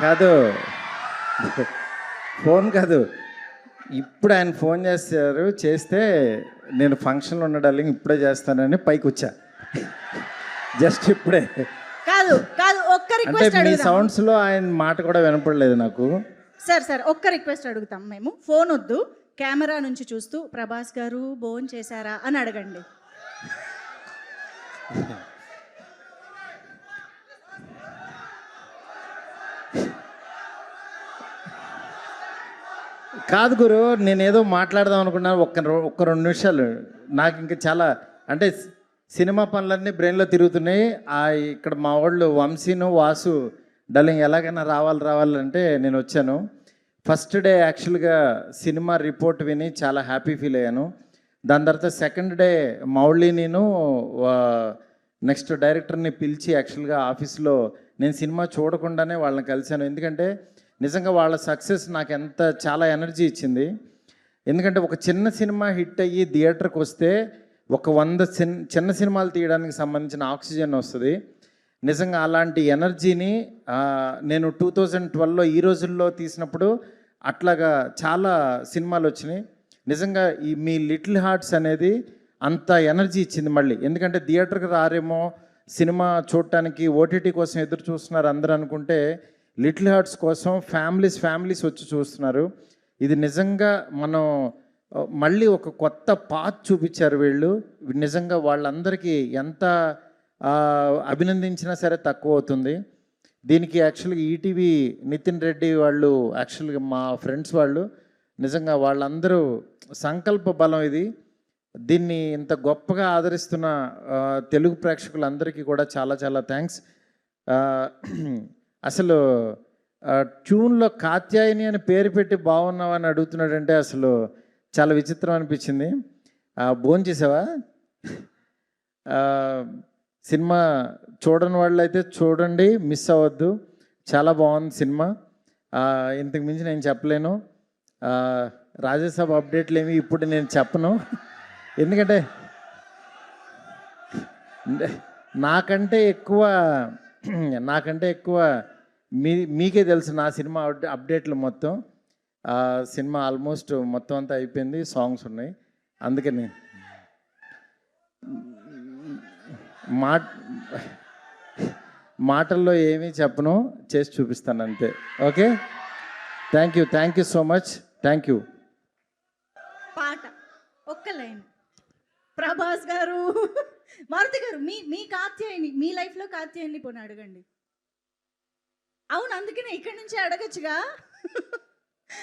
కాదు. ఫోన్ కాదు. ఇప్పుడు ఆయన ఫోన్ చేస్తారు చేస్తే నేను ఫంక్షన్లో ఉన్న డార్లింగ్ ఇప్పుడే చేస్తానని పైకి వచ్చా. జస్ట్ ఇప్పుడే. కాదు కాదు ఒక్క అంటే రిక్వెస్ట్ మీ అడుగుదాం. సౌండ్స్లో ఆయన మాట కూడా వినపడలేదు నాకు. సార్ సార్ ఒక్క రిక్వెస్ట్ అడుగుతాం మేము. ఫోన్ వద్దు కెమెరా నుంచి చూస్తూ ప్రభాస్ గారు భోన్ చేశారా అని అడగండి. కాదు గురు నేను ఏదో మాట్లాడదాం అనుకున్నాను. ఒక్క ఒక్క రెండు నిమిషాలు. నాకు ఇంకా చాలా అంటే సినిమా పనులన్నీ బ్రెయిన్లో తిరుగుతున్నాయి. ఆ ఇక్కడ మా వాళ్ళు వంశీను వాసు డల్లింగ్ ఎలాగైనా రావాలి రావాలంటే నేను వచ్చాను. ఫస్ట్ డే యాక్చువల్గా సినిమా రిపోర్ట్ విని చాలా హ్యాపీ ఫీల్ అయ్యాను. దాని తర్వాత సెకండ్ డే మౌళి నేను నెక్స్ట్ డైరెక్టర్ని పిలిచి యాక్చువల్గా ఆఫీస్లో నేను సినిమా చూడకుండానే వాళ్ళని కలిశాను. ఎందుకంటే నిజంగా వాళ్ళ సక్సెస్ నాకు ఎంత చాలా ఎనర్జీ ఇచ్చింది. ఎందుకంటే ఒక చిన్న సినిమా హిట్ అయ్యి థియేటర్కి వస్తే ఒక వంద చిన్ చిన్న సినిమాలు తీయడానికి సంబంధించిన ఆక్సిజన్ వస్తుంది. నిజంగా అలాంటి ఎనర్జీని నేను టూ థౌజండ్ ట్వెల్వ్లో ఈ రోజుల్లో తీసినప్పుడు అట్లాగా చాలా సినిమాలు వచ్చినాయి. నిజంగా ఈ మీ లిటిల్ హార్ట్స్ అనేది అంత ఎనర్జీ ఇచ్చింది మళ్ళీ. ఎందుకంటే థియేటర్కి రారేమో సినిమా చూడటానికి ఓటీటీ కోసం ఎదురు చూస్తున్నారు అందరూ అనుకుంటే లిటిల్ హార్ట్స్ కోసం ఫ్యామిలీస్ ఫ్యామిలీస్ వచ్చి చూస్తున్నారు. ఇది నిజంగా మనం మళ్ళీ ఒక కొత్త పాత్ చూపించారు వీళ్ళు. నిజంగా వాళ్ళందరికీ ఎంత అభినందించినా సరే తక్కువ అవుతుంది. దీనికి యాక్చువల్గా ఈటీవీ నితిన్ రెడ్డి వాళ్ళు యాక్చువల్గా మా ఫ్రెండ్స్ వాళ్ళు నిజంగా వాళ్ళందరూ సంకల్ప బలం ఇది. దీన్ని ఇంత గొప్పగా ఆదరిస్తున్న తెలుగు ప్రేక్షకులందరికీ కూడా చాలా చాలా థ్యాంక్స్ అసలు ట్యూన్లో కాత్యాయని అని పేరు పెట్టి బాగున్నావని అడుగుతున్నాడంటే అసలు చాలా విచిత్రం అనిపించింది. భోన్ చేసావా? సినిమా చూడని వాళ్ళు అయితే చూడండి మిస్ అవ్వద్దు. చాలా బాగుంది సినిమా. ఇంతకు మించి నేను చెప్పలేను. రాజ్యసభ అప్డేట్లు ఏమి ఇప్పుడు నేను చెప్పను. ఎందుకంటే నాకంటే ఎక్కువ నాకంటే ఎక్కువ మీ మీకే తెలుసు నా సినిమా అప్డే- అప్డేట్లు మొత్తం. సినిమా ఆల్మోస్ట్ మొత్తం అంతా అయిపోయింది సాంగ్స్ ఉన్నాయి. అందుకని మాట మాటల్లో ఏమీ చెప్పను చేసి చూపిస్తాను అంతే. Okay? Thank you thank you so much thank you. పాట ఒక్క లైన్. ప్రభాస్ గారు మారుతి గారు మీ మీ కాత్యాయని మీ లైఫ్లో కాత్యాయని పోనీ అడగండి. అవును అందుకనే ఇక్కడి నుంచి అడగచ్చుగా.